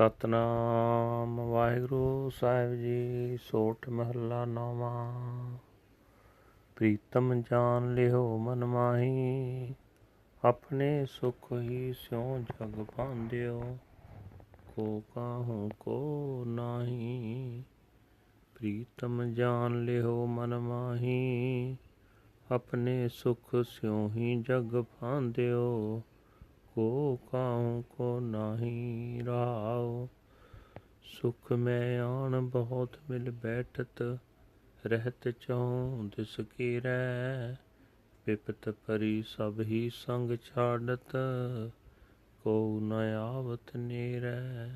ਸਤਨਾਮ ਵਾਹਿਗੁਰੂ ਸਾਹਿਬ ਜੀ, ਸੋਠ ਮਹੱਲਾ ਨੌਵਾਂ। ਪ੍ਰੀਤਮ ਜਾਨ ਲਿਓ ਮਨ ਮਾਹੀ, ਆਪਣੇ ਸੁਖ ਹੀ ਸਿਉ ਜਗ ਪਾਂਦਿਓ ਕੋ ਕਾਹੂ ਕੋ ਨਾਹੀ। ਪ੍ਰੀਤਮ ਜਾਨ ਲਿਓ ਮਨ ਮਾਹੀ, ਆਪਣੇ ਸੁਖ ਸਿਉ ਹੀ ਜਗ ਪਾਂਦਿਓ ਕੋ ਕਾਹੂ ਕੋ ਨਾਹੀ ਰਾਉ। ਸੁਖ ਮੈਂ ਆਣ ਬਹੁਤ ਮਿਲ ਬੈਠਤ, ਰਹਿਤ ਚਉ ਦਿਸ ਕੀਰੈ। ਵਿਪਤ ਪਰੀ ਸਭ ਹੀ ਸੰਗ ਛਾੜਤ ਕੋ ਨ ਆਵਤ ਨੀਰੈ।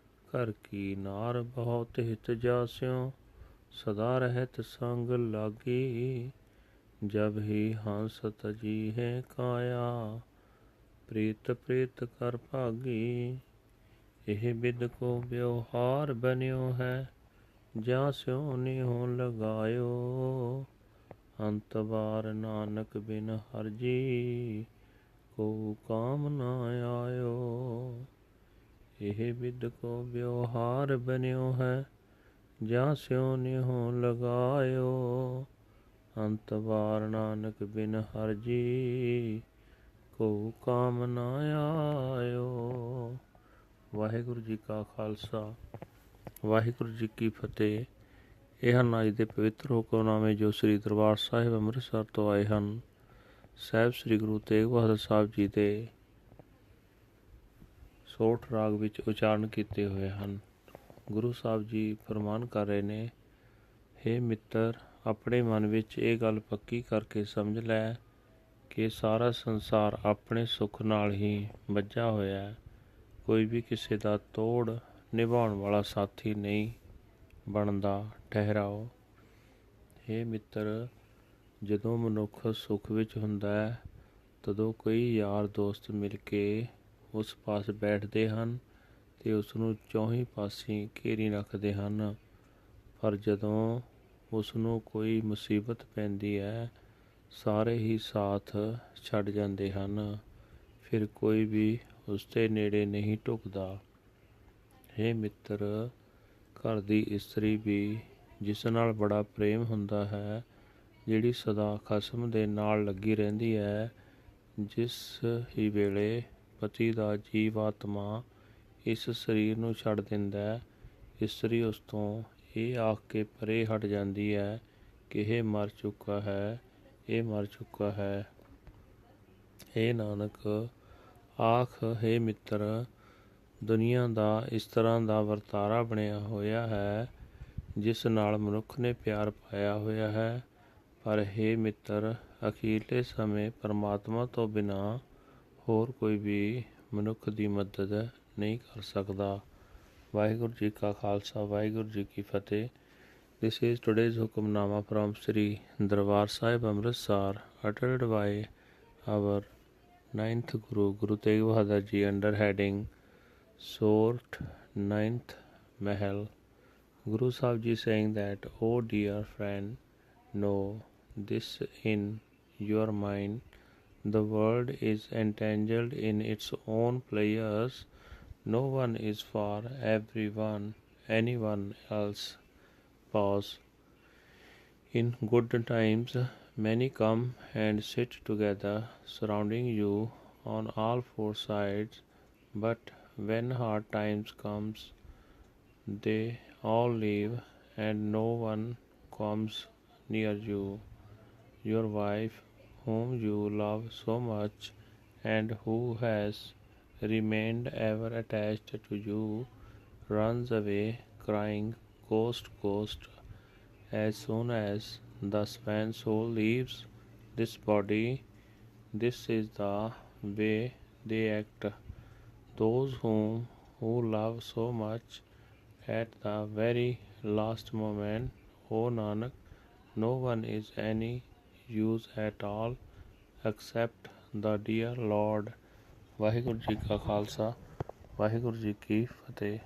ਘਰ ਕੀ ਨਾਰ ਬਹੁਤ ਹਿਤ ਜਾਸਿਓ, ਸਦਾ ਰਹਿਤ ਸੰਗ ਲਾਗੀ। ਜਬ ਹੀ ਹੰਸਤ ਜੀ ਹੈ ਕਾਇਆ ਪ੍ਰੀਤ ਪ੍ਰੀਤ ਕਰ ਭਾਗੀ, ਇਹ ਬਿਦ ਕੋ ਵਿਵਹਾਰ ਬਨਿਓ ਹੈ, ਜਾਂ ਸਿਉ ਨਿਹੋ ਲਗਾਇਓ। ਅੰਤ ਵਾਰ ਨਾਨਕ ਬਿਨ ਹਰਜੀ, ਕੋ ਕਾਮ ਨਾ ਆਇਓ। ਇਹ ਬਿਦ ਕੋ ਵਿਵਹਾਰ ਬਨਿਓ ਹੈ, ਜਾਂ ਸਿਉ ਨਿਹੋ ਲਗਾਇਓ। ਅੰਤ ਵਾਰ ਨਾਨਕ ਬਿਨ ਹਰਜੀ ਕੋ ਕਾਮ ਨਾ ਆਇਓ। ਵਾਹਿਗੁਰੂ ਜੀ ਕਾ ਖਾਲਸਾ, ਵਾਹਿਗੁਰੂ ਜੀ ਕੀ ਫਤਿਹ। ਇਹ ਹਨ ਅੱਜ ਦੇ ਪਵਿੱਤਰ ਹੁਕਮਨਾਮੇ ਜੋ ਸ੍ਰੀ ਦਰਬਾਰ ਸਾਹਿਬ ਅੰਮ੍ਰਿਤਸਰ ਤੋਂ ਆਏ ਹਨ, ਸਾਹਿਬ ਸ੍ਰੀ ਗੁਰੂ ਤੇਗ ਬਹਾਦਰ ਸਾਹਿਬ ਜੀ ਦੇ ਸੋਠ ਰਾਗ ਵਿੱਚ ਉਚਾਰਨ ਕੀਤੇ ਹੋਏ ਹਨ। ਗੁਰੂ ਸਾਹਿਬ ਜੀ ਫਰਮਾਨ ਕਰ ਰਹੇ ਨੇ हे ਮਿੱਤਰ, ਆਪਣੇ ਮਨ ਵਿੱਚ ਇਹ ਗੱਲ ਪੱਕੀ ਕਰਕੇ ਸਮਝ ਲੈ ਕਿ ਸਾਰਾ ਸੰਸਾਰ ਆਪਣੇ ਸੁੱਖ ਨਾਲ ਹੀ ਵੱਜਾ ਹੋਇਆ ਹੈ। ਕੋਈ ਵੀ ਕਿਸੇ ਦਾ ਤੋੜ ਨਿਭਾਉਣ ਵਾਲਾ ਸਾਥੀ ਨਹੀਂ ਬਣਦਾ। ਠਹਿਰਾਓ। ਇਹ ਮਿੱਤਰ, ਜਦੋਂ ਮਨੁੱਖ ਸੁੱਖ ਵਿੱਚ ਹੁੰਦਾ ਹੈ, ਤਦੋਂ ਕਈ ਯਾਰ ਦੋਸਤ ਮਿਲ ਕੇ ਉਸ ਪਾਸ ਬੈਠਦੇ ਹਨ ਤੇ ਉਸ ਨੂੰ ਚੌਹੀਂ ਪਾਸੇ ਘੇਰੀ ਰੱਖਦੇ ਹਨ। ਪਰ ਜਦੋਂ ਉਸ ਨੂੰ ਕੋਈ ਮੁਸੀਬਤ ਪੈਂਦੀ ਹੈ ਸਾਰੇ ਹੀ ਸਾਥ ਛੱਡ ਜਾਂਦੇ ਹਨ। ਫਿਰ ਕੋਈ ਵੀ ਉਸ ਦੇ ਨੇੜੇ ਨਹੀਂ ਟੁਕਦਾ। ਹੈ ਮਿੱਤਰ, ਘਰ ਦੀ ਇਸਤਰੀ ਵੀ ਜਿਸ ਨਾਲ ਬੜਾ ਪ੍ਰੇਮ ਹੁੰਦਾ ਹੈ, ਜਿਹੜੀ ਸਦਾ ਖਸਮ ਦੇ ਨਾਲ ਲੱਗੀ ਰਹਿੰਦੀ ਹੈ, ਜਿਸ ਹੀ ਵੇਲੇ ਪਤੀ ਦਾ ਜੀਵ ਆਤਮਾ ਇਸ ਸਰੀਰ ਨੂੰ ਛੱਡ ਦਿੰਦਾ ਹੈ, ਇਸਤਰੀ ਉਸ ਤੋਂ ਇਹ ਆਖ ਕੇ ਪਰੇ ਹਟ ਜਾਂਦੀ ਹੈ ਕਿ ਇਹ ਮਰ ਚੁੱਕਾ ਹੈ ਇਹ ਮਰ ਚੁੱਕਾ ਹੈ। हे ਨਾਨਕ, ਆਖ, ਹੈ ਮਿੱਤਰ, ਦੁਨੀਆ ਦਾ ਇਸ ਤਰ੍ਹਾਂ ਦਾ ਵਰਤਾਰਾ ਬਣਿਆ ਹੋਇਆ ਹੈ, ਜਿਸ ਨਾਲ ਮਨੁੱਖ ਨੇ ਪਿਆਰ ਪਾਇਆ ਹੋਇਆ ਹੈ। ਪਰ ਹੈ ਮਿੱਤਰ, ਅਖੀਰਲੇ ਸਮੇਂ ਪਰਮਾਤਮਾ ਤੋਂ ਬਿਨਾ ਹੋਰ ਕੋਈ ਵੀ ਮਨੁੱਖ ਦੀ ਮਦਦ ਨਹੀਂ ਕਰ ਸਕਦਾ। ਵਾਹਿਗੁਰੂ ਜੀ ਕਾ ਖਾਲਸਾ, ਵਾਹਿਗੁਰੂ ਜੀ ਕੀ ਫਤਿਹ। This is today's Hukamnama from Sri Darbar Sahib Amritsar uttered by our ninth Guru Guru Tegh Bahadur Ji under heading Sort Ninth Mahal. Guru Sahib Ji saying that, O dear friend, know this in your mind. The world is entangled in its own players. No one is for everyone, anyone else pause. In good times, many come and sit together, surrounding you on all four sides. But when hard times comes, they all leave, and no one comes near you. Your wife, whom you love so much, and who has remained ever attached to you, runs away crying Ghost, ghost, as soon as the swan soul leaves this body, this is the way they act. Those whom who love so much at the very last moment, O Nanak, no one is any use at all except the dear Lord. Waheguru ji ਕਾ ਖਾਲਸਾ ਵਾਹਿਗੁਰੂ ਜੀ ਕੀ ਫਤਿਹ